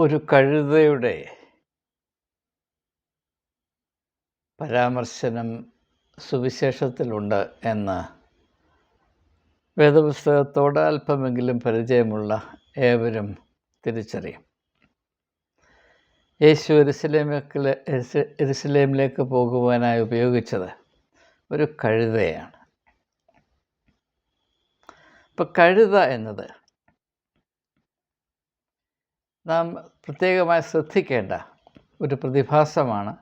ഒരു കഴുതയുടെ പരാമർശനം സുവിശേഷത്തിലുണ്ട് എന്ന് വേദപുസ്തകത്തോട് അല്പമെങ്കിലും പരിചയമുള്ള ഏവരും തിരിച്ചറിയും. യേശു എരുസലേമിലേക്ക് എരുസലേമിലേക്ക് പോകുവാനായി ഉപയോഗിച്ചത് ഒരു കഴുതയാണ്. ഇപ്പം കഴുത എന്നത് നാം പ്രത്യേകമായി ശ്രദ്ധിക്കേണ്ട ഒരു പ്രതിഭാസമാണ്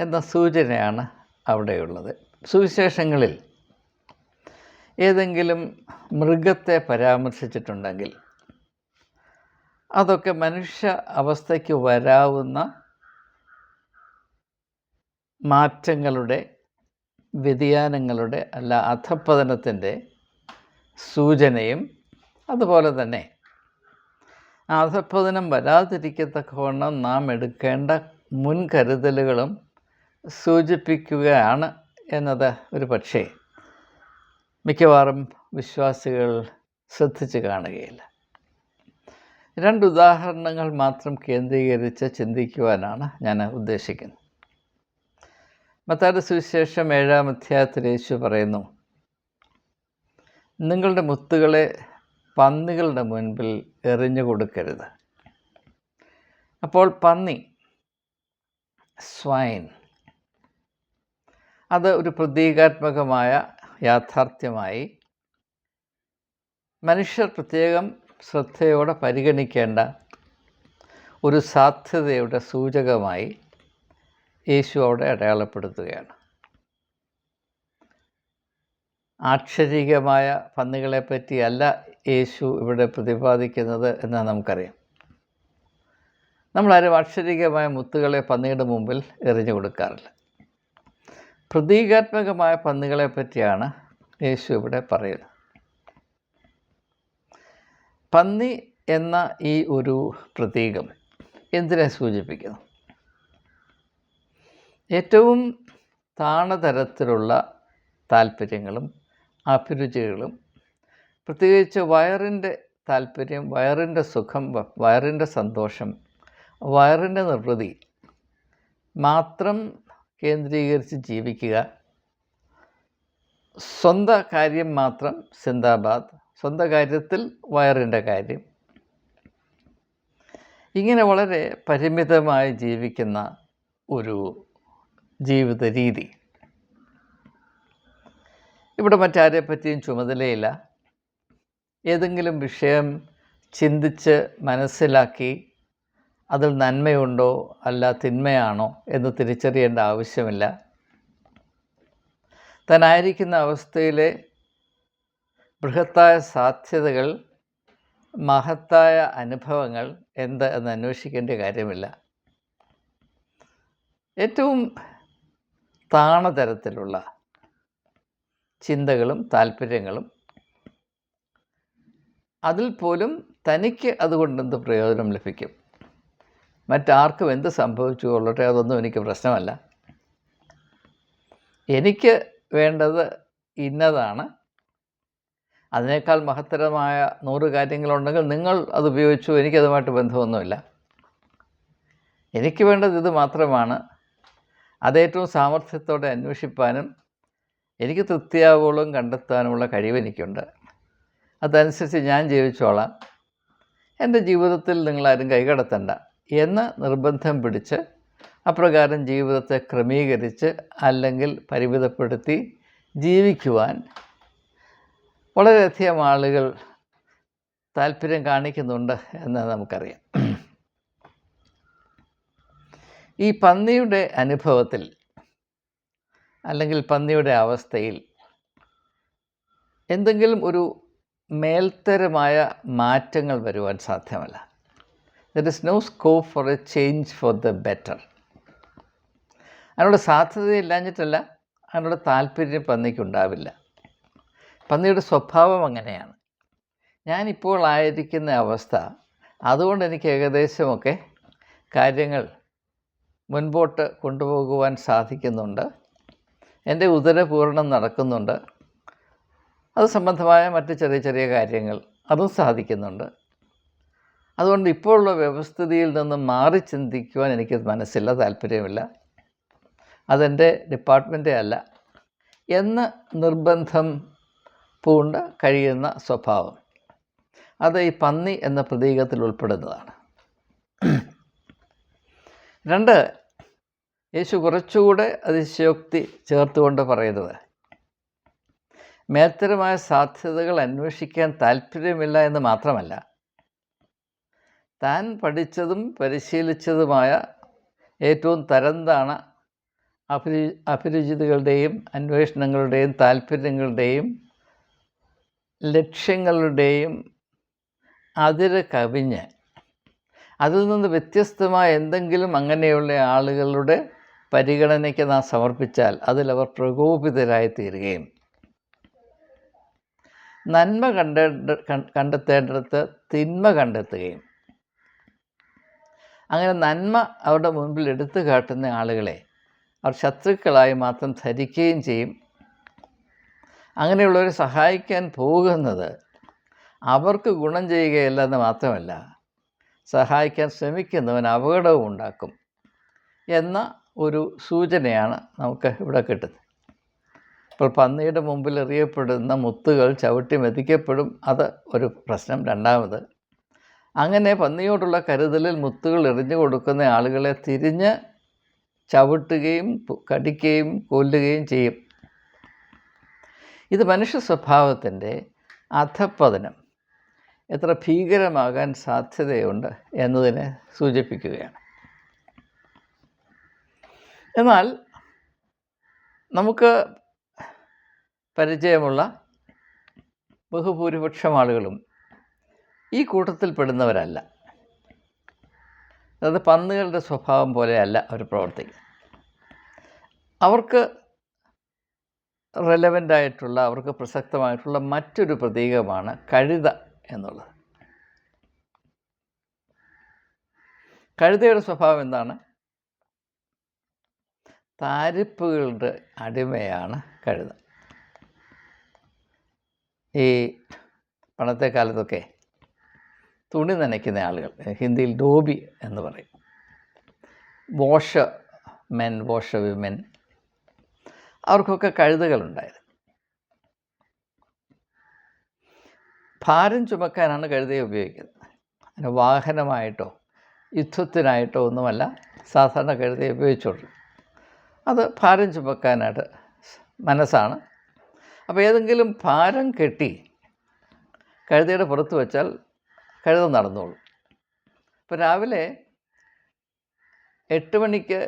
എന്ന സൂചനയാണ് അവിടെയുള്ളത്. സുവിശേഷങ്ങളിൽ ഏതെങ്കിലും മൃഗത്തെ പരാമർശിച്ചിട്ടുണ്ടെങ്കിൽ അതൊക്കെ മനുഷ്യ അവസ്ഥയ്ക്ക് വരാവുന്ന മാറ്റങ്ങളുടെ വ്യതിയാനങ്ങളുടെ അല്ല അധപ്പതനത്തിന്റെ സൂചനയും അതുപോലെ തന്നെ അധപ്പതനം വരാതിരിക്കത്തക്കവണ്ണം നാം എടുക്കേണ്ട മുൻകരുതലുകളും സൂചിപ്പിക്കുകയാണ് എന്നത് ഒരു പക്ഷേ. മിക്കവാറും വിശ്വാസികൾ ശ്രദ്ധിച്ച് കാണുകയില്ല. രണ്ട് ഉദാഹരണങ്ങൾ മാത്രം കേന്ദ്രീകരിച്ച് ചിന്തിക്കുവാനാണ് ഞാൻ ഉദ്ദേശിക്കുന്നത്. മത്താരുടെ സുവിശേഷം ഏഴാം അധ്യായത്തിൽ യേശു പറയുന്നു നിങ്ങളുടെ മുത്തുകളെ പന്നികളുടെ മുൻപിൽ എറിഞ്ഞു കൊടുക്കരുത്. അപ്പോൾ പന്നി സ്വൈൻ അത് ഒരു പ്രതീകാത്മകമായ യാഥാർത്ഥ്യമായി മനുഷ്യർ പ്രത്യേകം ശ്രദ്ധയോടെ പരിഗണിക്കേണ്ട ഒരു സാധ്യതയുടെ സൂചകമായി യേശു അവിടെ അടയാളപ്പെടുത്തുകയാണ്. ആക്ഷരികമായ പന്നികളെ പറ്റിയല്ല യേശു ഇവിടെ പ്രതിപാദിക്കുന്നത് എന്ന് നമുക്കറിയാം. നമ്മളാരും അക്ഷരികമായ മുത്തുകളെ പന്നിയുടെ മുമ്പിൽ എറിഞ്ഞു കൊടുക്കാറില്ല. പ്രതീകാത്മകമായ പന്നികളെ പറ്റിയാണ് യേശു ഇവിടെ പറയുന്നത്. പന്നി എന്ന ഈ ഒരു പ്രതീകം എന്തിനെ സൂചിപ്പിക്കുന്നു? ഏറ്റവും താണതരത്തിലുള്ള താല്പര്യങ്ങളും അഭിരുചികളും. പ്രത്യേകിച്ച് വയറിന്റെ താല്പര്യം വയറിന്റെ സുഖം വയറിന്റെ സന്തോഷം വയറിന്റെ നിർവൃതി മാത്രം കേന്ദ്രീകരിച്ച് ജീവിക്കുക. സ്വന്തം കാര്യം മാത്രം സിന്ദാബാദ് സ്വന്തം കാര്യത്തിൽ വയറിന്റെ കാര്യം. ഇങ്ങനെ വളരെ പരിമിതമായി ജീവിക്കുന്ന ഒരു ജീവിത രീതി. ഇവിടെ മറ്റാരെ പറ്റിയും ചുമതലയില്ല. ഏതെങ്കിലും വിഷയം ചിന്തിച്ച് മനസ്സിലാക്കി അതിൽ നന്മയുണ്ടോ അല്ല തിന്മയാണോ എന്ന് തിരിച്ചറിയേണ്ട ആവശ്യമില്ല. തനായിരിക്കുന്ന അവസ്ഥയിലെ ബൃഹത്തായ സാധ്യതകൾ മഹത്തായ അനുഭവങ്ങൾ എന്ത് എന്ന് അന്വേഷിക്കേണ്ട കാര്യമില്ല. ഏറ്റവും താണതരത്തിലുള്ള ചിന്തകളും താല്പര്യങ്ങളും. അതിൽ പോലും തനിക്ക് അതുകൊണ്ട് എന്ത് പ്രയോജനം ലഭിക്കും? മറ്റാർക്കും എന്ത് സംഭവിച്ചു കൊള്ളട്ടെ? അതൊന്നും എനിക്ക് പ്രശ്നമല്ല. എനിക്ക് വേണ്ടത് ഇന്നതാണ്. അതിനേക്കാൾ മഹത്തരമായ നൂറ് കാര്യങ്ങളുണ്ടെങ്കിൽ നിങ്ങൾ അത് ഉപയോഗിച്ചു എനിക്കതുമായിട്ട് ബന്ധമൊന്നുമില്ല. എനിക്ക് വേണ്ടത് ഇത് മാത്രമാണ്. അതേറ്റവും സാമർഥ്യത്തോടെ അന്വേഷിപ്പാനും എനിക്ക് തൃപ്തിയാവുകളും കണ്ടെത്താനുമുള്ള കഴിവ് എനിക്കുണ്ട്. അതനുസരിച്ച് ഞാൻ ജീവിച്ചോളാം. എന്റെ ജീവിതത്തിൽ നിങ്ങളാരും കൈകടത്തണ്ട എന്ന് നിർബന്ധം പിടിച്ച് അപ്രകാരം ജീവിതത്തെ ക്രമീകരിച്ച് അല്ലെങ്കിൽ പരിമിതപ്പെടുത്തി ജീവിക്കുവാൻ വളരെയധികം ആളുകൾ താല്പര്യം കാണിക്കുന്നുണ്ട് എന്ന് നമുക്കറിയാം. ഈ പന്നിയുടെ അനുഭവത്തിൽ അല്ലെങ്കിൽ പന്നിയുടെ അവസ്ഥയിൽ എന്തെങ്കിലും ഒരു മേൽത്തരമായ മാറ്റങ്ങൾ വരുവാൻ സാധ്യമല്ല. There is no scope for a change for the better അതിനുള്ള സാധ്യതയില്ലാഞ്ഞിട്ടല്ല അതിനുള്ള താല്പര്യം പന്നിക്കുണ്ടാവില്ല. പന്നിയുടെ സ്വഭാവം അങ്ങനെയാണ്. ഞാനിപ്പോൾ ആയിരിക്കുന്ന അവസ്ഥ അതുകൊണ്ട് എനിക്ക് ഏകദേശമൊക്കെ കാര്യങ്ങൾ മുൻപോട്ട് കൊണ്ടുപോകുവാൻ സാധിക്കുന്നുണ്ട്. എന്റെ ഉദരപൂരണം നടക്കുന്നുണ്ട്. അത് സംബന്ധമായ മറ്റ് ചെറിയ ചെറിയ കാര്യങ്ങൾ അതും സാധിക്കുന്നുണ്ട്. അതുകൊണ്ട് ഇപ്പോഴുള്ള വ്യവസ്ഥിതിയിൽ നിന്ന് മാറി ചിന്തിക്കുവാൻ എനിക്ക് മനസ്സില്ല താല്പര്യമില്ല. അതെന്റെ ഡിപ്പാർട്ട്മെന്റേ അല്ല. എന്ന് നിർബന്ധം പൂണ്ട് കഴിയുന്ന സ്വഭാവം. അത് ഈ പന്നി എന്ന പ്രതീകത്തിൽ ഉൾപ്പെടുന്നതാണ്. രണ്ട് യേശു കുറച്ചുകൂടെ അതിശയോക്തി ചേർത്തുകൊണ്ട് പറയുന്നത് മേത്തരമായ സാധ്യതകൾ അന്വേഷിക്കാൻ താല്പര്യമില്ല എന്ന് മാത്രമല്ല താൻ പഠിച്ചതും പരിശീലിച്ചതുമായ ഏറ്റവും തരംതാണ അഭിരു അഭിരുചിതകളുടെയും അന്വേഷണങ്ങളുടെയും താല്പര്യങ്ങളുടെയും ലക്ഷ്യങ്ങളുടെയും അതിര് കവിഞ്ഞ് അതിൽ നിന്ന് വ്യത്യസ്തമായ എന്തെങ്കിലും അങ്ങനെയുള്ള ആളുകളുടെ പരിഗണനയ്ക്ക് നാം സമർപ്പിച്ചാൽ അതിലവർ പ്രകോപിതരായി തീരുകയും നന്മ കണ്ടെ കണ്ടെത്തേണ്ടടുത്ത് തിന്മ കണ്ടെത്തുകയും. അങ്ങനെ നന്മ അവരുടെ മുൻപിൽ എടുത്തു കാട്ടുന്ന ആളുകളെ അവർ ശത്രുക്കളായി മാത്രം ധരിക്കുകയും ചെയ്യും. അങ്ങനെയുള്ളവരെ സഹായിക്കാൻ പോകുന്നത് അവർക്ക് ഗുണം ചെയ്യുകയല്ല എന്ന് മാത്രമല്ല സഹായിക്കാൻ ശ്രമിക്കുന്നവൻ അപകടവും ഉണ്ടാക്കും. എന്ന ഒരു സൂചനയാണ് നമുക്ക് ഇവിടെ കിട്ടുന്നത്. ഇപ്പോൾ പന്നിയുടെ മുമ്പിൽ എറിയപ്പെടുന്ന മുത്തുകൾ ചവിട്ടി മെതിക്കപ്പെടും. അത് ഒരു പ്രശ്നം. രണ്ടാമത് അങ്ങനെ പന്നിയോടുള്ള കരുതലിൽ മുത്തുകൾ എറിഞ്ഞു കൊടുക്കുന്ന ആളുകളെ തിരിഞ്ഞ് ചവിട്ടുകയും കടിക്കുകയും കൊല്ലുകയും ചെയ്യും. ഇത് മനുഷ്യ സ്വഭാവത്തിന്റെ അധപ്പതനം എത്ര ഭീകരമാകാൻ സാധ്യതയുണ്ട് എന്നതിനെ സൂചിപ്പിക്കുകയാണ്. എന്നാൽ നമുക്ക് പരിചയമുള്ള ബഹുഭൂരിപക്ഷം ആളുകളും ഈ കൂട്ടത്തിൽപ്പെടുന്നവരല്ല അതായത് പന്നുകളുടെ സ്വഭാവം പോലെയല്ല അവർ പ്രവർത്തിക്കുന്നത്. അവർക്ക് റെലവന്റ് ആയിട്ടുള്ള അവർക്ക് പ്രസക്തമായിട്ടുള്ള മറ്റൊരു പ്രതീകമാണ് കഴുത എന്നുള്ളത്. കഴുതയുടെ സ്വഭാവം എന്താണ്? താരിപ്പുകളുടെ അടിമയാണ് കഴുത. ഈ പണ്ടത്തെ കാലത്തൊക്കെ തുണി നനയ്ക്കുന്ന ആളുകൾ ഹിന്ദിയിൽ ഡോബി എന്ന് പറയും. വോഷ മെൻ വോഷ വിമെൻ അവർക്കൊക്കെ കഴുതകളുണ്ടായിരുന്നു ഭാരം ചുമക്കാനാണ് കഴുതയെ ഉപയോഗിക്കുന്നത്. അതിന് വാഹനമായിട്ടോ യുദ്ധത്തിനായിട്ടോ ഒന്നുമല്ല സാധാരണ കഴുതയെ ഉപയോഗിച്ചോളൂ അത് ഭാരം ചുമക്കാനായിട്ട് മനസ്സാണ്. അപ്പോൾ ഏതെങ്കിലും ഭാരം കെട്ടി കഴുതയുടെ പുറത്ത് വെച്ചാൽ കഴുത നടന്നോളും. ഇപ്പോൾ രാവിലെ എട്ട് മണിക്ക്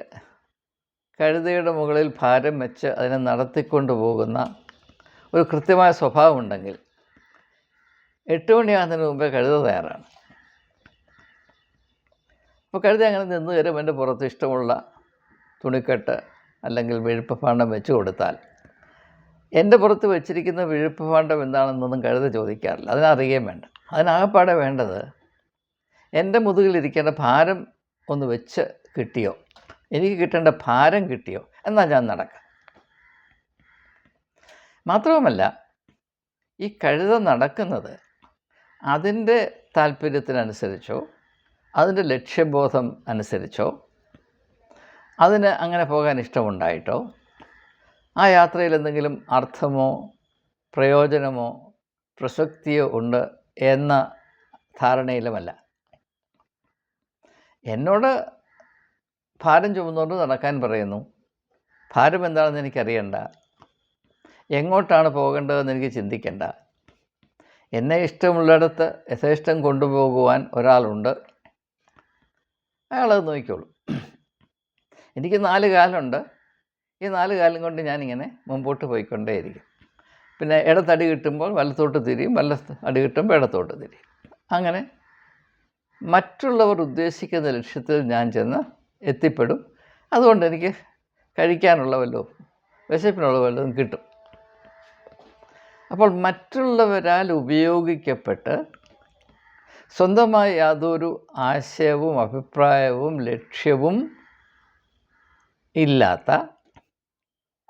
കഴുതയുടെ മുകളിൽ ഭാരം വെച്ച് അതിനെ നടത്തിക്കൊണ്ട് പോകുന്ന ഒരു കൃത്യമായ സ്വഭാവമുണ്ടെങ്കിൽ എട്ട് മണിയാകുന്നതിന് മുമ്പേ കഴുത തയ്യാറാണ്. അപ്പോൾ കഴുത അങ്ങനെ നിന്ന് വരും എന്റെ പുറത്ത് ഇഷ്ടമുള്ള തുണിക്കെട്ട് അല്ലെങ്കിൽ വിഴുപ്പ് ഭാണ്ഡം വെച്ച് കൊടുത്താൽ. എന്റെ പുറത്ത് വെച്ചിരിക്കുന്ന വിഴുപ്പ് ഭാണ്ഡം എന്താണെന്നൊന്നും കഴുത ചോദിക്കാറില്ല. അതിനറിയുകയും വേണ്ട. അതിനാകപ്പാടെ വേണ്ടത് എന്റെ മുതുകിലിരിക്കേണ്ട ഭാരം ഒന്ന് വെച്ച് കിട്ടിയോ? എനിക്ക് കിട്ടേണ്ട ഭാരം കിട്ടിയോ? എന്നാൽ ഞാൻ നടക്കാം. മാത്രവുമല്ല ഈ കഴുത നടക്കുന്നത് അതിന്റെ താല്പര്യത്തിനനുസരിച്ചോ അതിന്റെ ലക്ഷ്യബോധം അനുസരിച്ചോ അതിന് അങ്ങനെ പോകാൻ ഇഷ്ടമുണ്ടായിട്ടോ? ആ യാത്രയിൽ എന്തെങ്കിലും അർത്ഥമോ പ്രയോജനമോ പ്രസക്തിയോ ഉണ്ട് എന്ന ധാരണയിലുമല്ല. എന്നോട് ഭാരം ചുമന്നുകൊണ്ട് നടക്കാൻ പറയുന്നു. ഭാരം എന്താണെന്ന് എനിക്കറിയണ്ട. എങ്ങോട്ടാണ് പോകേണ്ടതെന്ന് എനിക്ക് ചിന്തിക്കേണ്ട. എന്നെ ഇഷ്ടമുള്ളിടത്ത് യഥേഷ്ടം കൊണ്ടുപോകുവാൻ ഒരാളുണ്ട്. അയാളത് നോക്കിക്കോളൂ. എനിക്ക് നാല് കാലുണ്ട്. ഈ നാല് കാലം കൊണ്ട് ഞാനിങ്ങനെ മുമ്പോട്ട് പോയിക്കൊണ്ടേയിരിക്കും. പിന്നെ ഇടത്തടി കിട്ടുമ്പോൾ വലത്തോട്ട് തിരിയും വല്ല അടി കിട്ടുമ്പോൾ ഇടത്തോട്ട് തിരിയും. അങ്ങനെ മറ്റുള്ളവർ ഉദ്ദേശിക്കുന്ന ലക്ഷ്യത്തിൽ ഞാൻ ചെന്ന് എത്തിപ്പെടും. അതുകൊണ്ട് എനിക്ക് കഴിക്കാനുള്ള വല്ലതും വിശപ്പിനുള്ള വല്ലതും കിട്ടും. അപ്പോൾ മറ്റുള്ളവരാൽ ഉപയോഗിക്കപ്പെട്ട് സ്വന്തമായി യാതൊരു ആശയവും അഭിപ്രായവും ലക്ഷ്യവും ഇല്ലാത്ത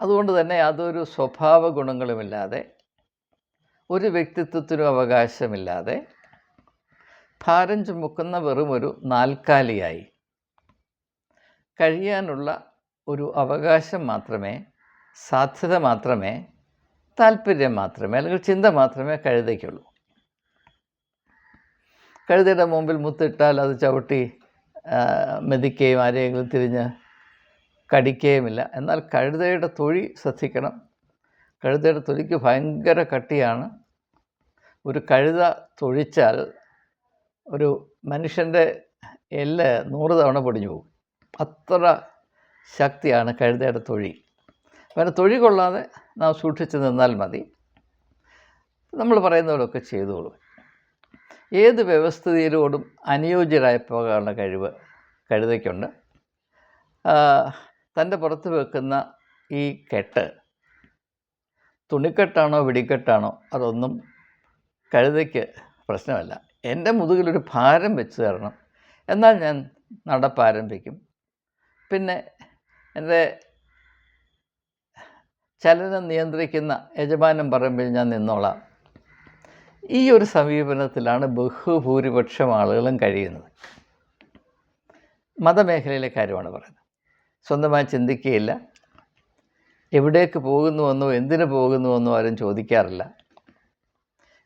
അതുകൊണ്ട് തന്നെ യാതൊരു സ്വഭാവ ഗുണങ്ങളുമില്ലാതെ ഒരു വ്യക്തിത്വത്തിനും അവകാശമില്ലാതെ ഭാരം ചുമക്കുന്ന വെറും ഒരു നാൽക്കാലിയായി. കഴിയാനുള്ള ഒരു അവകാശം മാത്രമേ സാധ്യത മാത്രമേ താല്പര്യം മാത്രമേ അല്ലെങ്കിൽ ചിന്ത മാത്രമേ കഴുതയ്ക്കുള്ളൂ. കഴുതയുടെ മുമ്പിൽ മുത്തിട്ടാൽ അത് ചവിട്ടി മെതിക്കുകയും ആരെയെങ്കിലും തിരിഞ്ഞ് കടിക്കുകയുമില്ല എന്നാൽ കഴുതയുടെ തൊഴി ശ്രദ്ധിക്കണം. കഴുതയുടെ തൊലിക്ക് ഭയങ്കര കട്ടിയാണ്. ഒരു കഴുത തൊഴിച്ചാൽ ഒരു മനുഷ്യന്റെ എല്ല് നൂറ് തവണ പൊടിഞ്ഞു പോകും. അത്ര ശക്തിയാണ് കഴുതയുടെ തൊഴി അങ്ങനെ തൊഴി കൊള്ളാതെ നാം സൂക്ഷിച്ച് നിന്നാൽ മതി. നമ്മൾ പറയുന്നവരൊക്കെ ചെയ്തോളൂ. ഏത് വ്യവസ്ഥിതിയിലോടും അനുയോജ്യരായി പോകാനുള്ള കഴിവ് കഴുതയ്ക്കുണ്ട്. തന്റെ പുറത്ത് വെക്കുന്ന ഈ കെട്ട് തുണിക്കെട്ടാണോ വെടിക്കെട്ടാണോ അതൊന്നും കഴുതയ്ക്ക് പ്രശ്നമല്ല. എന്റെ മുതുകിലൊരു ഭാരം വെച്ച് തരണം. എന്നാൽ ഞാൻ നടപ്പാരംഭിക്കും. പിന്നെ എന്റെ ചലനം നിയന്ത്രിക്കുന്ന യജമാനം പറയുമ്പോൾ ഞാൻ നിന്നോളാം. ഈ ഒരു സമീപനത്തിലാണ് ബഹുഭൂരിപക്ഷം ആളുകളും കഴിയുന്നത്. മതമേഖലയിലെ കാര്യമാണ് പറയുന്നത്. സ്വന്തമായി ചിന്തിക്കുകയില്ല. എവിടേക്ക് പോകുന്നുവെന്നോ എന്തിനു പോകുന്നുവെന്നോ ആരും ചോദിക്കാറില്ല.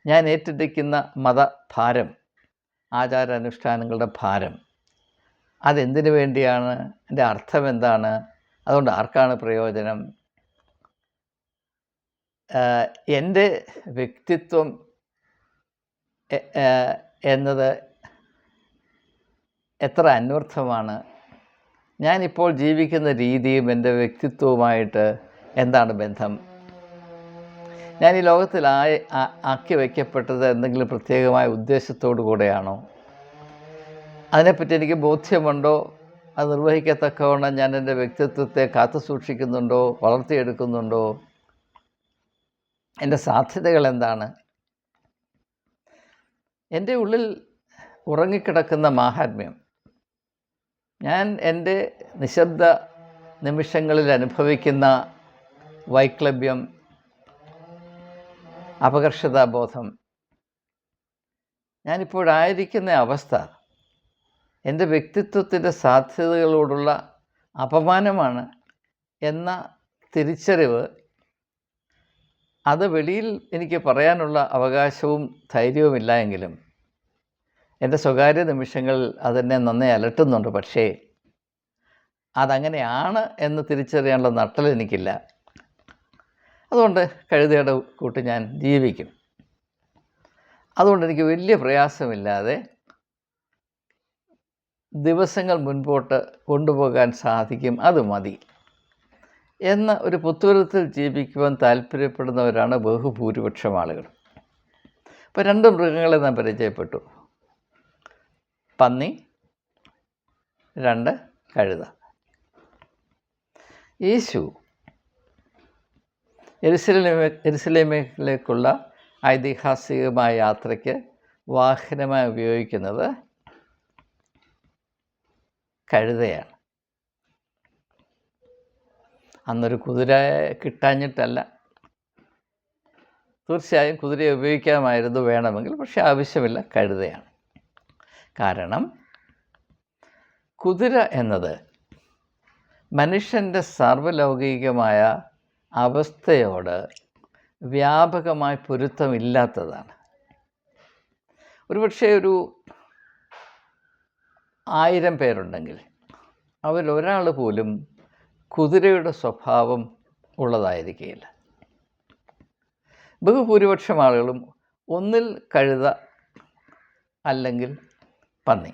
ഞാൻ ഏറ്റെടുക്കുന്ന മതഭാരം ആചാരാനുഷ്ഠാനങ്ങളുടെ ഭാരം അതെന്തിനു വേണ്ടിയാണ്? എന്റെ അർത്ഥം എന്താണ് അതുകൊണ്ട് ആർക്കാണ് പ്രയോജനം? എന്റെ വ്യക്തിത്വം എന്നത് എത്ര അന്വർത്ഥമാണ്? ഞാനിപ്പോൾ ജീവിക്കുന്ന രീതിയും എന്റെ വ്യക്തിത്വവുമായിട്ട് എന്താണ് ബന്ധം? ഞാൻ ഈ ലോകത്തിൽ ആക്കി വയ്ക്കപ്പെട്ടത് എന്തെങ്കിലും പ്രത്യേകമായ ഉദ്ദേശത്തോടു കൂടെയാണോ? അതിനെപ്പറ്റി എനിക്ക് ബോധ്യമുണ്ടോ? അത് നിർവഹിക്കത്തക്കവണ്ണം ഞാൻ എന്റെ വ്യക്തിത്വത്തെ കാത്തു സൂക്ഷിക്കുന്നുണ്ടോ? വളർത്തിയെടുക്കുന്നുണ്ടോ? എന്റെ സാധ്യതകൾ എന്താണ്? എന്റെ ഉള്ളിൽ ഉറങ്ങിക്കിടക്കുന്ന മാഹാത്മ്യം ഞാൻ എന്റെ നിശബ്ദ നിമിഷങ്ങളിൽ അനുഭവിക്കുന്ന വൈക്ലഭ്യം അപകർഷതാബോധം ഞാനിപ്പോഴായിരിക്കുന്ന അവസ്ഥ എന്റെ വ്യക്തിത്വത്തിന്റെ സാധ്യതകളോടുള്ള അപമാനമാണ് എന്ന തിരിച്ചറിവ് അത് വെളിയിൽ എനിക്ക് പറയാനുള്ള അവകാശവും ധൈര്യവുമില്ല എങ്കിലും എന്റെ സ്വകാര്യ നിമിഷങ്ങൾ അതെന്നെ നന്നേ അലട്ടുന്നുണ്ട്. പക്ഷേ അതങ്ങനെയാണ് എന്ന് തിരിച്ചറിയാനുള്ള നട്ടൽ എനിക്കില്ല. അതുകൊണ്ട് കഴുതയുടെ കൂട്ട് ഞാൻ ജീവിക്കും. അതുകൊണ്ട് എനിക്ക് വലിയ പ്രയാസമില്ലാതെ ദിവസങ്ങൾ മുൻപോട്ട് കൊണ്ടുപോകാൻ സാധിക്കും. അത് മതി. എന്ന ഒരു പുത്തുവരത്തിൽ ജീവിക്കുവാൻ താല്പര്യപ്പെടുന്നവരാണ് ബഹുഭൂരിപക്ഷം ആളുകൾ ഇപ്പോൾ രണ്ട് മൃഗങ്ങളെ നാം പരിചയപ്പെട്ടു. പന്നി. രണ്ട് കഴുത. യേശു എരുസലേമേ എരുസലേമിലേക്കുള്ള ഐതിഹാസികമായ യാത്രയ്ക്ക് വാഹനമായി ഉപയോഗിക്കുന്നത് കഴുതയാണ്. അന്നൊരു കുതിര കിട്ടാഞ്ഞിട്ടല്ല. തീർച്ചയായും കുതിരയെ ഉപയോഗിക്കാമായിരുന്നു വേണമെങ്കിൽ പക്ഷേ ആവശ്യമില്ല കഴുതയാണ്. കാരണം കുതിര എന്നത് മനുഷ്യന്റെ സാർവലൗകികമായ അവസ്ഥയോട് വ്യാപകമായി പൊരുത്തമില്ലാത്തതാണ്. ഒരുപക്ഷെ ഒരു ആയിരം പേരുണ്ടെങ്കിൽ അവരിൽ ഒരാൾ പോലും കുതിരയുടെ സ്വഭാവം ഉള്ളതായിരിക്കില്ല ബഹുഭൂരിപക്ഷം ആളുകളും ഒന്നിൽ കഴുത അല്ലെങ്കിൽ പന്നി.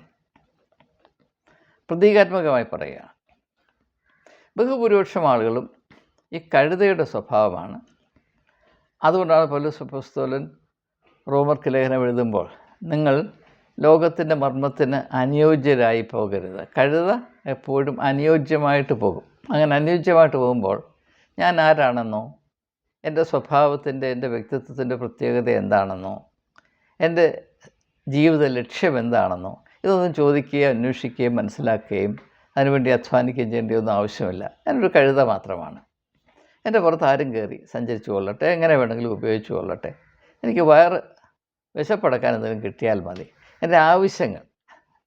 പ്രതീകാത്മകമായി പറയുക. ബഹുഭൂരിപക്ഷം ആളുകളും ഈ കഴുതയുടെ സ്വഭാവമാണ്. അതുകൊണ്ടാണ് പൗലോസ് പുസ്തകൻ റോമർക്ക് ലേഖനം എഴുതുമ്പോൾ നിങ്ങൾ ലോകത്തിന്റെ മർമ്മത്തിന് അനുയോജ്യരായി പോകരുത്. കഴുത എപ്പോഴും അനുയോജ്യമായിട്ട് പോകും. അങ്ങനെ അനുയോജ്യമായിട്ട് പോകുമ്പോൾ ഞാൻ ആരാണെന്നോ എന്റെ സ്വഭാവത്തിന്റെ എന്റെ വ്യക്തിത്വത്തിന്റെ പ്രത്യേകത എന്താണെന്നോ എന്റെ ജീവിത ലക്ഷ്യം എന്താണെന്നോ ഇതൊന്നും ചോദിക്കുകയും അന്വേഷിക്കുകയും മനസ്സിലാക്കുകയും അതിനുവേണ്ടി അധ്വാനിക്കുകയും ചെയ്യേണ്ടിയൊന്നും ആവശ്യമില്ല. ഞാനൊരു കഴുത മാത്രമാണ്. എന്റെ പുറത്ത് ആരും കയറി സഞ്ചരിച്ചു കൊള്ളട്ടെ എങ്ങനെ വേണമെങ്കിലും ഉപയോഗിച്ചു കൊള്ളട്ടെ. എനിക്ക് വയറ് വിശപ്പടക്കാൻ എന്തെങ്കിലും കിട്ടിയാൽ മതി. എന്റെ ആവശ്യങ്ങൾ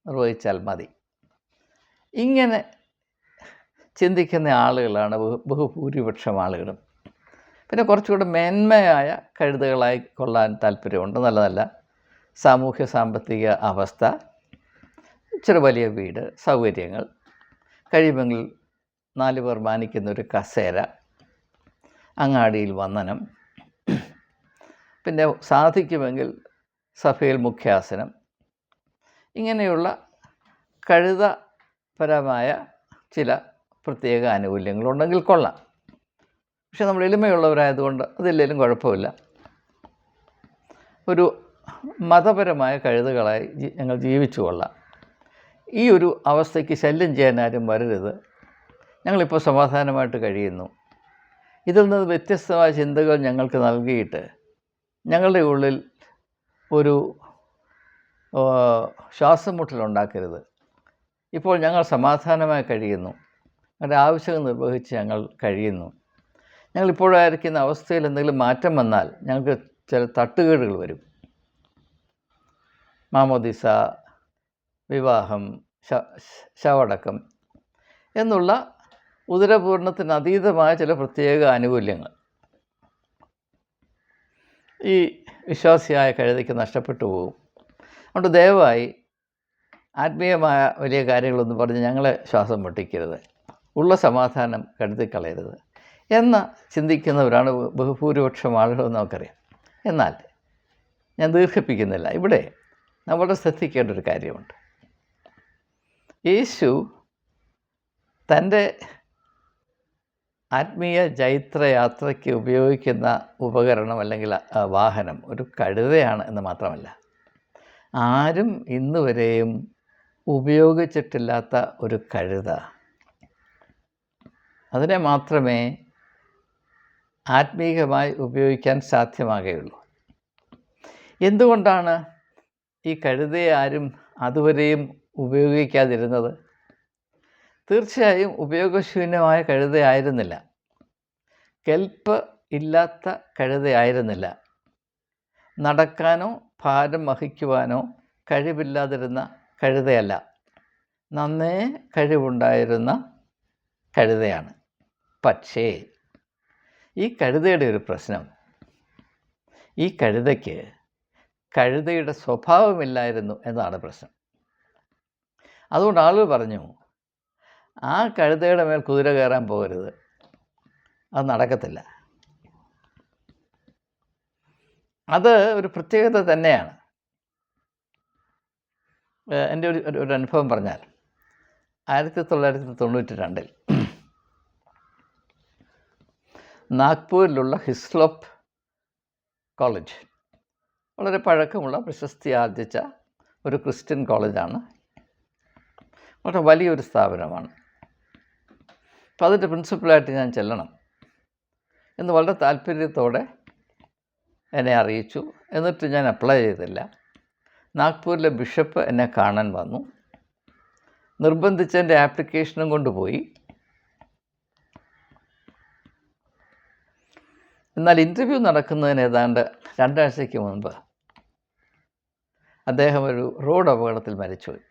നിർവഹിച്ചാൽ മതി. ഇങ്ങനെ ചിന്തിക്കുന്ന ആളുകളാണ് ബഹു ബഹുഭൂരിപക്ഷം ആളുകളും. പിന്നെ കുറച്ചുകൂടെ മേന്മയായ കഴുതുകളായി കൊള്ളാൻ താല്പര്യമുണ്ട്. നല്ലതല്ല സാമൂഹ്യ സാമ്പത്തിക അവസ്ഥ ഇച്ചിരി വലിയ വീട് സൗകര്യങ്ങൾ കഴിയുമെങ്കിൽ നാല് പേർ മാനിക്കുന്നൊരു കസേര അങ്ങാടിയിൽ വന്ദനം പിന്നെ സാധിക്കുമെങ്കിൽ സഭയിൽ മുഖ്യാസനം. ഇങ്ങനെയുള്ള കഴുതപരമായ ചില പ്രത്യേക ആനുകൂല്യങ്ങളുണ്ടെങ്കിൽ കൊള്ളാം. പക്ഷെ നമ്മൾ എളിമയുള്ളവരായതുകൊണ്ട് അതില്ലെങ്കിലും കുഴപ്പമില്ല. ഒരു മതപരമായ കഴുതുകളായി ഞങ്ങൾ ജീവിച്ചു കൊള്ളാം. ഈ ഒരു അവസ്ഥയ്ക്ക് ശല്യം ചെയ്യാൻ ആരും വരരുത്. ഞങ്ങളിപ്പോൾ സമാധാനമായിട്ട് കഴിയുന്നു. ഇതിൽ നിന്ന് വ്യത്യസ്തമായ ചിന്തകൾ ഞങ്ങൾക്ക് നൽകിയിട്ട് ഞങ്ങളുടെ ഉള്ളിൽ ഒരു ശ്വാസമുട്ടലുണ്ടാക്കരുത് ശ്വാസം ഇപ്പോൾ ഞങ്ങൾ സമാധാനമായി കഴിയുന്നു. ഞങ്ങളുടെ ആവശ്യങ്ങൾ നിർവഹിച്ച് ഞങ്ങൾ കഴിയുന്നു. ഞങ്ങളിപ്പോഴായിരിക്കുന്ന അവസ്ഥയിൽ എന്തെങ്കിലും മാറ്റം വന്നാൽ ഞങ്ങൾക്ക് ചില തട്ടുകേടുകൾ വരും. മാമോദിസ വിവാഹം ശവടക്കം എന്നുള്ള ഉദരപൂർണത്തിന് അതീതമായ ചില പ്രത്യേക ആനുകൂല്യങ്ങൾ. ഈ വിശ്വാസിയായ കഴുതയ്ക്ക് നഷ്ടപ്പെട്ടു പോകും അതുകൊണ്ട് ദയവായി ആത്മീയമായ വലിയ കാര്യങ്ങളൊന്നും പറഞ്ഞ് ഞങ്ങളെ ശ്വാസം മുട്ടിക്കരുത്. ഉള്ള സമാധാനം കരുതിക്കളയരുത്. എന്ന് ചിന്തിക്കുന്നവരാണ് ബഹുഭൂരിപക്ഷം ആളുകളെന്ന് നമുക്കറിയാം. എന്നാൽ ഞാൻ ദീർഘിപ്പിക്കുന്നില്ല. ഇവിടെ നമ്മൾ ശ്രദ്ധിക്കേണ്ട ഒരു കാര്യമുണ്ട്. യേശു തന്റെ ആത്മീയ ജൈത്രയാത്രയ്ക്ക് ഉപയോഗിക്കുന്ന ഉപകരണം അല്ലെങ്കിൽ വാഹനം ഒരു കഴുതയാണ് എന്ന് മാത്രമല്ല. ആരും ഇന്ന് വരെയും ഉപയോഗിച്ചിട്ടില്ലാത്ത ഒരു കഴുത. അതിനെ മാത്രമേ ആത്മീകമായി ഉപയോഗിക്കാൻ സാധ്യമാകുകയുള്ളൂ എന്തുകൊണ്ടാണ് ഈ കഴുതയെ ആരും അതുവരെയും ഉപയോഗിക്കാതിരുന്നത്. തീർച്ചയായും ഉപയോഗശൂന്യമായ കഴുതയായിരുന്നില്ല കെൽപ്പ് ഇല്ലാത്ത കഴുതയായിരുന്നില്ല നടക്കാനോ ഭാരം വഹിക്കുവാനോ കഴിവില്ലാതിരുന്ന കഴുതയല്ല. നന്നേ കഴിവുണ്ടായിരുന്ന കഴുതയാണ്. പക്ഷേ ഈ കഴുതയുടെ ഒരു പ്രശ്നം. ഈ കഴുതയ്ക്ക് കഴുതയുടെ സ്വഭാവമില്ലായിരുന്നു എന്നാണ് പ്രശ്നം. അതുകൊണ്ട് ആളുകൾ പറഞ്ഞു ആ കഴുതയുടെ മേൽ കുതിര കയറാൻ പോകരുത്. അത് നടക്കത്തില്ല. അത് ഒരു പ്രത്യേകത തന്നെയാണ്. എന്റെ ഒരു ഒരു- അനുഭവം പറഞ്ഞാൽ ആയിരത്തി തൊള്ളായിരത്തി തൊണ്ണൂറ്റി രണ്ടിൽ നാഗ്പൂരിലുള്ള ഹിസ്ലോപ്പ് കോളേജ് വളരെ പഴക്കമുള്ള പ്രശസ്തി ആർജിച്ച ഒരു ക്രിസ്ത്യൻ കോളേജാണ്. വളരെ വലിയൊരു സ്ഥാപനമാണ്. അപ്പോൾ അതിന്റെ പ്രിൻസിപ്പലായിട്ട് ഞാൻ ചെല്ലണം എന്ന് വളരെ താല്പര്യത്തോടെ എന്നെ അറിയിച്ചു. എന്നിട്ട് ഞാൻ അപ്ലൈ ചെയ്തില്ല. നാഗ്പൂരിലെ ബിഷപ്പ് എന്നെ കാണാൻ വന്നു. നിർബന്ധിച്ച് എന്റെ ആപ്ലിക്കേഷനും കൊണ്ടുപോയി. എന്നാൽ ഇന്റർവ്യൂ നടക്കുന്നതിന് ഏതാണ്ട് രണ്ടാഴ്ചയ്ക്ക് മുൻപ് അദ്ദേഹം ഒരു റോഡ് അപകടത്തിൽ മരിച്ചുപോയി.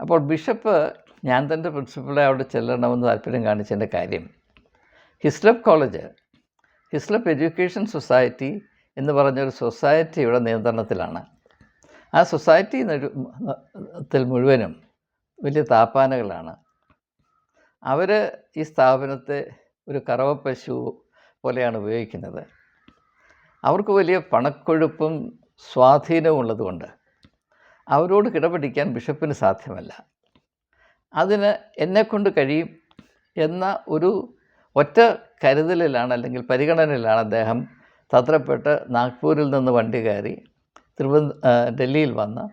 അപ്പോൾ ബിഷപ്പ് ഞാൻ തന്റെ പ്രിൻസിപ്പളെ അവിടെ ചെല്ലണമെന്ന് താല്പര്യം കാണിച്ചതിന്റെ കാര്യം Hislop college Hislop education society എന്ന് പറഞ്ഞൊരു സൊസൈറ്റിയുടെ നിയന്ത്രണത്തിലാണ്. ആ സൊസൈറ്റി ത്തിൽ മുഴുവനും വലിയ താപ്പാനകളാണ്. അവർ ഈ സ്ഥാപനത്തെ ഒരു കറവ പശു പോലെയാണ് ഉപയോഗിക്കുന്നത്. അവർക്ക് വലിയ പണക്കൊഴുപ്പും സ്വാധീനവും ഉള്ളതുകൊണ്ട് അവരോട് കിടപിടിക്കാൻ ബിഷപ്പിന് സാധ്യമല്ല. അതിന് എന്നെക്കൊണ്ട് കഴിയും എന്ന ഒരു ഒറ്റ കരുതലിലാണ് അല്ലെങ്കിൽ പരിഗണനയിലാണ് അദ്ദേഹം തത്രപ്പെട്ട് നാഗ്പൂരിൽ നിന്ന് വണ്ടി കയറി തിരുവന ഡൽഹിയിൽ വന്ന്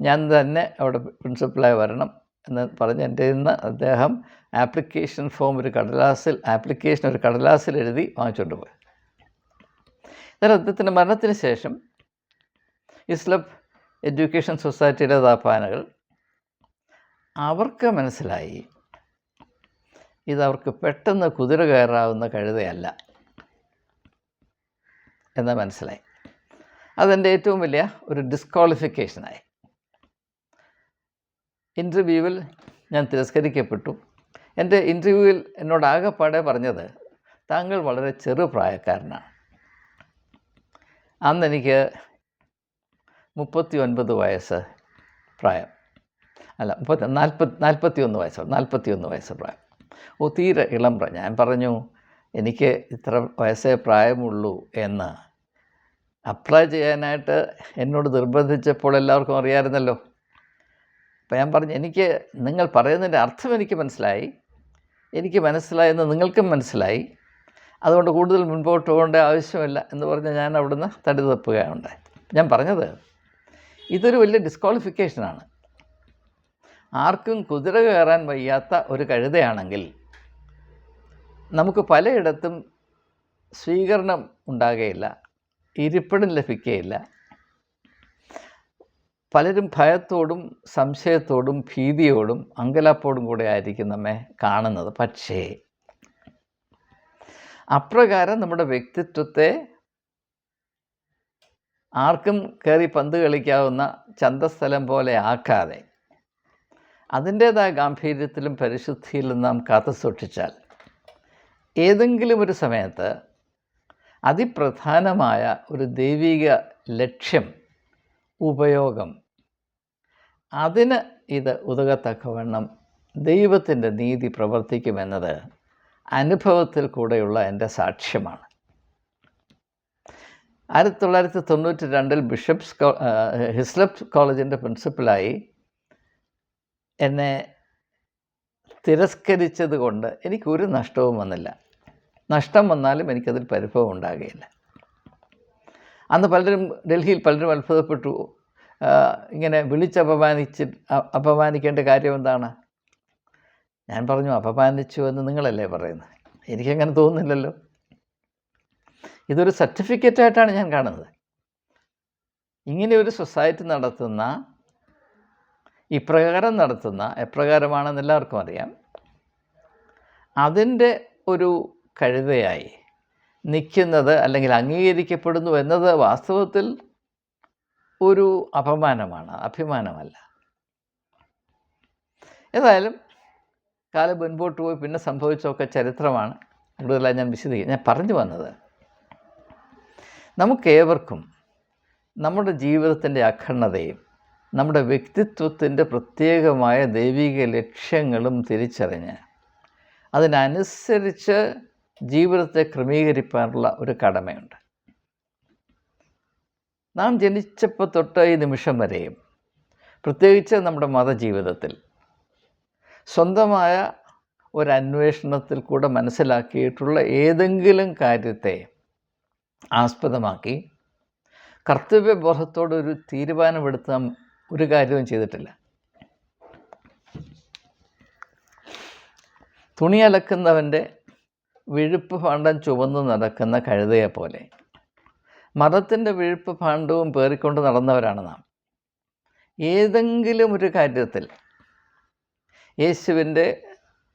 ഞാൻ തന്നെ അവിടെ പ്രിൻസിപ്പളായി വരണം എന്ന് പറഞ്ഞ് എന്റെ നിന്ന് അദ്ദേഹം ആപ്ലിക്കേഷൻ ഫോം ഒരു കടലാസിൽ ആപ്ലിക്കേഷൻ ഒരു കടലാസിൽ എഴുതി വാങ്ങിച്ചുകൊണ്ട് പോയി. എന്നാൽ അദ്ദേഹത്തിന്റെ മരണത്തിന് ശേഷം ഇസ്ലബ് എഡ്യൂക്കേഷൻ സൊസൈറ്റിയുടെ താപ്പാനകൾ അവർക്ക് മനസ്സിലായി. ഇതവർക്ക് പെട്ടെന്ന് കുതിര കയറാവുന്ന കഴുതയല്ല എന്ന് മനസ്സിലായി. അതെന്റെ ഏറ്റവും വലിയ ഒരു ഡിസ്ക്വാളിഫിക്കേഷനായി ഇന്റർവ്യൂവിൽ ഞാൻ തിരസ്കരിക്കപ്പെട്ടു. എന്റെ ഇന്റർവ്യൂവിൽ എന്നോട് ആകെപ്പാടെ പറഞ്ഞത് താങ്കൾ വളരെ ചെറുപ്രായക്കാരനാണ് അന്ന് എനിക്ക് മുപ്പത്തി ഒൻപത് വയസ്സ് പ്രായം. അല്ല മുപ്പത്തി നാൽപ്പത്തി നാൽപ്പത്തി ഒന്ന് വയസ്സ് നാൽപ്പത്തി ഒന്ന് വയസ്സ് പ്രായം. ഓ തീരെ ഇളം പ്രായം. ഞാൻ പറഞ്ഞു എനിക്ക് ഇത്ര വയസ്സേ പ്രായമുള്ളൂ എന്ന് അപ്ലൈ ചെയ്യാനായിട്ട് എന്നോട് നിർബന്ധിച്ചപ്പോൾ എല്ലാവർക്കും അറിയാമായിരുന്നല്ലോ അപ്പോൾ ഞാൻ പറഞ്ഞു എനിക്ക് നിങ്ങൾ പറയുന്നതിന്റെ അർത്ഥം എനിക്ക് മനസ്സിലായി. എനിക്ക് മനസ്സിലായെന്ന് നിങ്ങൾക്കും മനസ്സിലായി. അതുകൊണ്ട് കൂടുതൽ മുൻപോട്ട് പോകേണ്ട ആവശ്യമില്ല എന്ന് പറഞ്ഞ് ഞാൻ അവിടുന്ന് തടി തപ്പുകയുണ്ടായി ഞാൻ പറഞ്ഞത് ഇതൊരു വലിയ ഡിസ്ക്വാളിഫിക്കേഷനാണ് ആർക്കും കുതിര കയറാൻ വയ്യാത്ത ഒരു കഴുതയാണെങ്കിൽ നമുക്ക് പലയിടത്തും സ്വീകരണം ഉണ്ടാകുകയില്ല ഇരിപ്പിടം ലഭിക്കുകയില്ല പലരും ഭയത്തോടും സംശയത്തോടും ഭീതിയോടും അങ്കലാപ്പോടും കൂടെ ആയിരിക്കും നമ്മെ കാണുന്നത്. പക്ഷേ അപ്രകാരം നമ്മുടെ വ്യക്തിത്വത്തെ ആർക്കും കയറി പന്ത് കളിക്കാവുന്ന ചന്തസ്ഥലം പോലെ ആക്കാതെ അതിന്റേതായ ഗാംഭീര്യത്തിലും പരിശുദ്ധിയിലും നാം കാത്തു സൂക്ഷിച്ചാൽ ഏതെങ്കിലും ഒരു സമയത്ത് അതിപ്രധാനമായ ഒരു ദൈവിക ലക്ഷ്യം ഉപയോഗം അതിന് ഇത് ഉതകത്തക്കവണ്ണം ദൈവത്തിന്റെ നീതി പ്രവർത്തിക്കുമെന്നത് അനുഭവത്തിൽ കൂടെയുള്ള എന്റെ സാക്ഷ്യമാണ്. ആയിരത്തി തൊള്ളായിരത്തി തൊണ്ണൂറ്റി രണ്ടിൽ ബിഷപ്സ് ഹിസ്ലപ് കോളേജിന്റെ പ്രിൻസിപ്പലായി എന്നെ തിരസ്കരിച്ചത് കൊണ്ട് എനിക്കൊരു നഷ്ടവും വന്നില്ല. നഷ്ടം വന്നാലും എനിക്കതിൽ പരിഭവം ഉണ്ടാകുകയില്ല. അന്ന് പലരും ഡൽഹിയിൽ പലരും അത്ഭുതപ്പെട്ടു. ഇങ്ങനെ വിളിച്ചപമാനിച്ച് അപമാനിക്കേണ്ട കാര്യം എന്താണ്? ഞാൻ പറഞ്ഞു അപമാനിച്ചു എന്ന് നിങ്ങളല്ലേ പറയുന്നത്? എനിക്കങ്ങനെ തോന്നുന്നില്ലല്ലോ. ഇതൊരു സർട്ടിഫിക്കറ്റായിട്ടാണ് ഞാൻ കാണുന്നത്. ഇങ്ങനെ ഒരു സൊസൈറ്റി നടത്തുന്ന ഇപ്രകാരം നടത്തുന്ന എപ്രകാരമാണെന്ന് എല്ലാവർക്കും അറിയാം. അതിന്റെ ഒരു കഴുതയായി നിൽക്കുന്നത് അല്ലെങ്കിൽ അംഗീകരിക്കപ്പെടുന്നു എന്നത് വാസ്തവത്തിൽ ഒരു അപമാനമാണ് അഭിമാനമല്ല. ഏതായാലും കാലം മുൻപോട്ട് പോയി പിന്നെ സംഭവിച്ചൊക്കെ ചരിത്രമാണ്. കൂടുതലായി ഞാൻ വിശദീകരിക്കും. ഞാൻ പറഞ്ഞു വന്നത് നമുക്കേവർക്കും നമ്മുടെ ജീവിതത്തിന്റെ അഖണ്ഡതയും നമ്മുടെ വ്യക്തിത്വത്തിന്റെ പ്രത്യേകമായ ദൈവിക ലക്ഷ്യങ്ങളും തിരിച്ചറിഞ്ഞ് അതിനനുസരിച്ച് ജീവിതത്തെ ക്രമീകരിക്കാനുള്ള ഒരു കടമയുണ്ട്. നാം ജനിച്ചപ്പോൾ തൊട്ട് ഈ നിമിഷം വരെയും പ്രത്യേകിച്ച് നമ്മുടെ മതജീവിതത്തിൽ സ്വന്തമായ ഒരു അന്വേഷണത്തിൽ കൂടെ മനസ്സിലാക്കിയിട്ടുള്ള ഏതെങ്കിലും കാര്യത്തെ ആസ്പദമാക്കി കർത്തവ്യബോധത്തോടൊരു തീരുമാനമെടുത്താൻ ഒരു കാര്യവും ചെയ്തിട്ടില്ല. തുണി അലക്കുന്നവന്റെ വിഴുപ്പ് ഭാണ്ഡം ചുവന്ന് നടക്കുന്ന കഴുതയെ പോലെ മതത്തിന്റെ വിഴുപ്പ് ഭാണ്ഡവും പേറിക്കൊണ്ട് നടന്നവരാണ് നാം. ഏതെങ്കിലും ഒരു കാര്യത്തിൽ യേശുവിന്റെ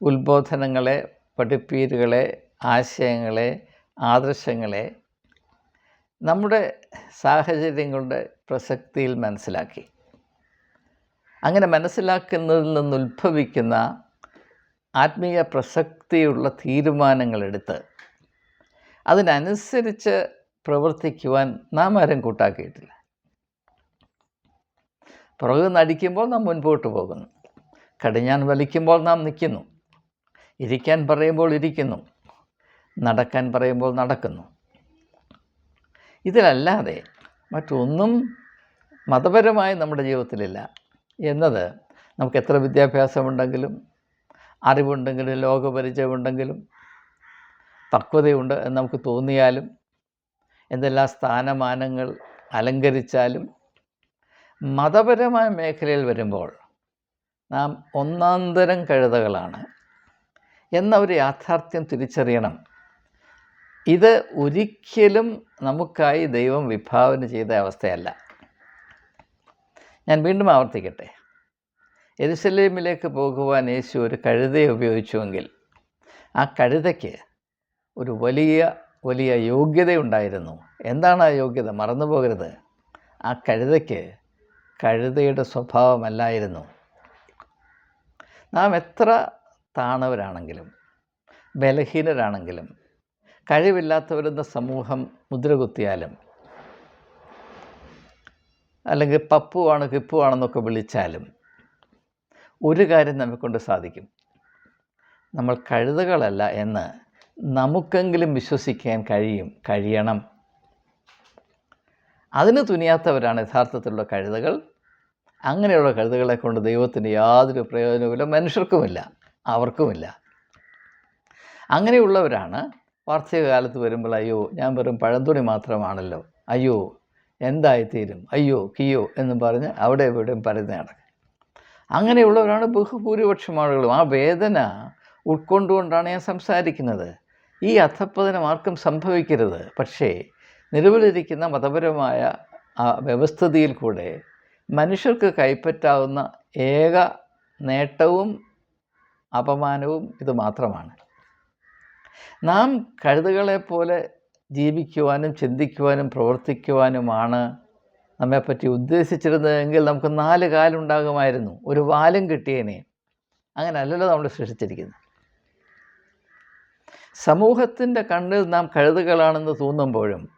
ഉത്ബോധനങ്ങളെ പഠിപ്പീരുകളെ ആശയങ്ങളെ ആദർശങ്ങളെ നമ്മുടെ സാഹചര്യം കൊണ്ട് പ്രസക്തിയിൽ മനസ്സിലാക്കി. അങ്ങനെ മനസ്സിലാക്കുന്നതിൽ നിന്ന് ഉത്ഭവിക്കുന്ന ആത്മീയ പ്രസക്തിയുള്ള തീരുമാനങ്ങളെടുത്ത് അതിനനുസരിച്ച് പ്രവർത്തിക്കുവാൻ നാം ആരും കൂട്ടാക്കിയിട്ടില്ല. പുറകു നടിക്കുമ്പോൾ നാം മുൻപോട്ട് പോകുന്നു. കടിഞ്ഞാൻ വലിക്കുമ്പോൾ നാം നിൽക്കുന്നു. ഇരിക്കാൻ പറയുമ്പോൾ ഇരിക്കുന്നു. നടക്കാൻ പറയുമ്പോൾ നടക്കുന്നു. ഇതിലല്ലാതെ മറ്റൊന്നും മതപരമായി നമ്മുടെ ജീവിതത്തിലില്ല. എന്നത് നമുക്ക് എത്ര വിദ്യാഭ്യാസമുണ്ടെങ്കിലും അറിവുണ്ടെങ്കിലും ലോകപരിചയമുണ്ടെങ്കിലും പക്വതയുണ്ട് എന്ന് നമുക്ക് തോന്നിയാലും എന്തെല്ലാം സ്ഥാനമാനങ്ങൾ അലങ്കരിച്ചാലും മതപരമായ മേഖലയിൽ വരുമ്പോൾ നാം ഒന്നാന്തരം കഴുതകളാണ് എന്ന ഒരു യാഥാർത്ഥ്യം തിരിച്ചറിയണം. ഇത് ഒരിക്കലും നമുക്കായി ദൈവം വിഭാവന ചെയ്ത അവസ്ഥയല്ല. ഞാൻ വീണ്ടും ആവർത്തിക്കട്ടെ. എരുസലേമിലേക്ക് പോകുവാൻ യേശു ഒരു കഴുതയെ ഉപയോഗിച്ചുവെങ്കിൽ ആ കഴുതയ്ക്ക് ഒരു വലിയ വലിയ യോഗ്യതയുണ്ടായിരുന്നു. എന്താണ് ആ യോഗ്യത? മറന്നു പോകരുത്. ആ കഴുതയ്ക്ക് കഴുതയുടെ സ്വഭാവമല്ലായിരുന്നു. നാം എത്ര താണവരാണെങ്കിലും ബലഹീനരാണെങ്കിലും കഴിവില്ലാത്തവരെന്ന സമൂഹം മുദ്രകുത്തിയാലും അല്ലെങ്കിൽ പപ്പുവാണ് കിപ്പുവാണെന്നൊക്കെ വിളിച്ചാലും ഒരു കാര്യം നമുക്കൊണ്ട് സാധിക്കും. നമ്മൾ കഴുതകളല്ല എന്ന് നമുക്കെങ്കിലും വിശ്വസിക്കാൻ കഴിയും കഴിയണം. അതിന് തുനിയാത്തവരാണ് യഥാർത്ഥത്തിലുള്ള കഴുതകൾ. അങ്ങനെയുള്ള കഴുതകളെ കൊണ്ട് ദൈവത്തിന് യാതൊരു പ്രയോജനവുമില്ല മനുഷ്യർക്കുമില്ല അവർക്കുമില്ല. അങ്ങനെയുള്ളവരാണ് വാർദ്ധകാലത്ത് കാലത്ത് വരുമ്പോൾ അയ്യോ ഞാൻ വെറും പഴന്തുണി മാത്രമാണല്ലോ. അയ്യോ എന്തായിത്തീരും? അയ്യോ കിയോ എന്നും പറഞ്ഞ് അവിടെ ഇവിടെയും പരന്ന് നടക്കും. അങ്ങനെയുള്ളവരാണ് ബഹുഭൂരിപക്ഷം ആളുകളും. ആ വേദന ഉൾക്കൊണ്ടുകൊണ്ടാണ് ഞാൻ സംസാരിക്കുന്നത്. ഈ അധപ്പതനം ആർക്കും സംഭവിക്കരുത്. പക്ഷേ നിലവിലിരിക്കുന്ന മതപരമായ ആ വ്യവസ്ഥിതിയിൽ കൂടെ മനുഷ്യർക്ക് കൈപ്പറ്റാവുന്ന ഏക നേട്ടവും അപമാനവും ഇത് മാത്രമാണ്. നാം കഴുതുകളെപ്പോലെ ജീവിക്കുവാനും ചിന്തിക്കുവാനും പ്രവർത്തിക്കുവാനുമാണ് നമ്മെപ്പറ്റി ഉദ്ദേശിച്ചിരുന്നതെങ്കിൽ നമുക്ക് നാല് കാലുണ്ടാകുമായിരുന്നു. ഒരു വാലും കിട്ടിയേനെ. അങ്ങനെ അല്ലല്ലോ നമ്മൾ സൃഷ്ടിച്ചിരിക്കുന്നത്. സമൂഹത്തിന്റെ കണ്ണിൽ നാം കഴുതുകളാണെന്ന് തോന്നുമ്പോഴും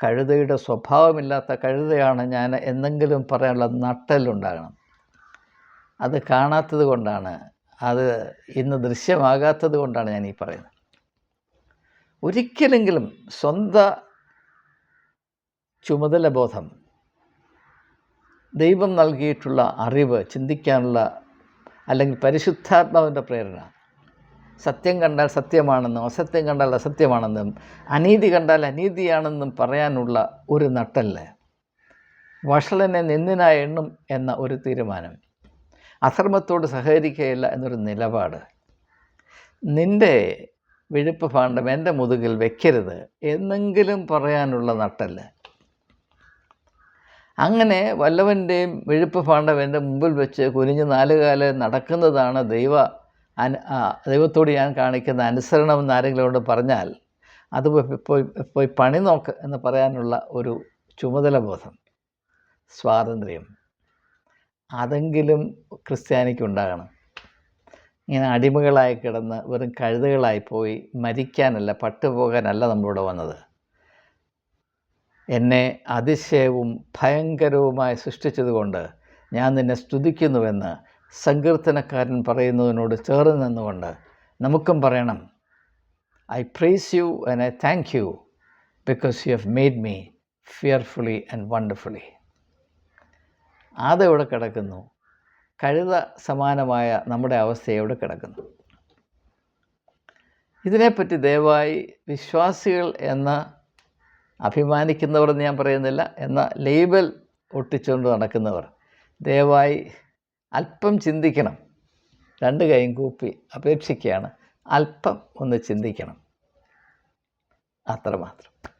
കഴുതയുടെ സ്വഭാവമില്ലാത്ത കഴുതയാണ് ഞാൻ എന്തെങ്കിലും പറയാനുള്ള നട്ടലുണ്ടാകണം അത് കാണാത്തത് കൊണ്ടാണ് അത് ഇന്ന് ദൃശ്യമാകാത്തത് കൊണ്ടാണ് ഞാൻ ഈ പറയുന്നത്. ഒരിക്കലെങ്കിലും സ്വന്ത ചുമതല ബോധം ദൈവം നൽകിയിട്ടുള്ള അറിവ് ചിന്തിക്കാനുള്ള അല്ലെങ്കിൽ പരിശുദ്ധാത്മാവിന്റെ പ്രേരണ സത്യം കണ്ടാൽ സത്യമാണെന്നും അസത്യം കണ്ടാൽ അസത്യമാണെന്നും അനീതി കണ്ടാൽ അനീതിയാണെന്നും പറയാനുള്ള ഒരു നട്ടല്ല? വഷളനെ നിന്നിനായ എണ്ണും എന്ന ഒരു തീരുമാനം. അധർമ്മത്തോട് സഹകരിക്കുകയില്ല എന്നൊരു നിലപാട്. നിന്റെ വിഴുപ്പ് ഭാണ്ഡം എന്റെ മുതുകിൽ വെക്കരുത് എന്നെങ്കിലും പറയാനുള്ള നട്ടല്ല? അങ്ങനെ വല്ലവന്റെയും വിഴുപ്പ് ഭാണ്ഡം എന്റെ മുമ്പിൽ വെച്ച് കുനിഞ്ഞ് നാലുകാലം നടക്കുന്നതാണ് ദൈവ ദൈവത്തോട് ഞാൻ കാണിക്കുന്ന അനുസരണം എന്ന് ആരെങ്കിലും പറഞ്ഞാൽ അത് പോയി പോയി പണി നോക്ക് എന്ന് പറയാനുള്ള ഒരു ചുമതല ബോധം സ്വാതന്ത്ര്യം. അതെങ്കിലും ക്രിസ്ത്യാനിക്ക് ഉണ്ടാകണം. ഇങ്ങനെ അടിമകളായി കിടന്ന് വെറും കഴുതുകളായി പോയി മരിക്കാനല്ല പട്ടുപോകാനല്ല നമ്മളിവിടെ വന്നത്. എന്നെ അതിശയവും ഭയങ്കരവുമായി സൃഷ്ടിച്ചതുകൊണ്ട് ഞാൻ നിന്നെ സ്തുതിക്കുന്നുവെന്ന് സങ്കീർത്തനക്കാരൻ പറയുന്നതിനോട് ചേർന്ന് നിന്നുകൊണ്ട് നമുക്കും പറയണം I praise you and I thank you because you have made me fearfully and wonderfully എവിടെ കിടക്കുന്നു? കഴുത സമാനമായ നമ്മുടെ അവസ്ഥ എവിടെ കിടക്കുന്നു? ഇതിനെപ്പറ്റി ദയവായി വിശ്വാസികൾ എന്ന അഭിമാനിക്കുന്നവർ എന്ന് ഞാൻ പറയുന്നില്ല എന്ന ലേബൽ ഒട്ടിച്ചുകൊണ്ട് നടക്കുന്നവർ ദയവായി അല്പം ചിന്തിക്കണം. രണ്ട് കൈയും കൂപ്പി അപേക്ഷിക്കുകയാണ്. അല്പം ഒന്ന് ചിന്തിക്കണം. അത്രമാത്രം.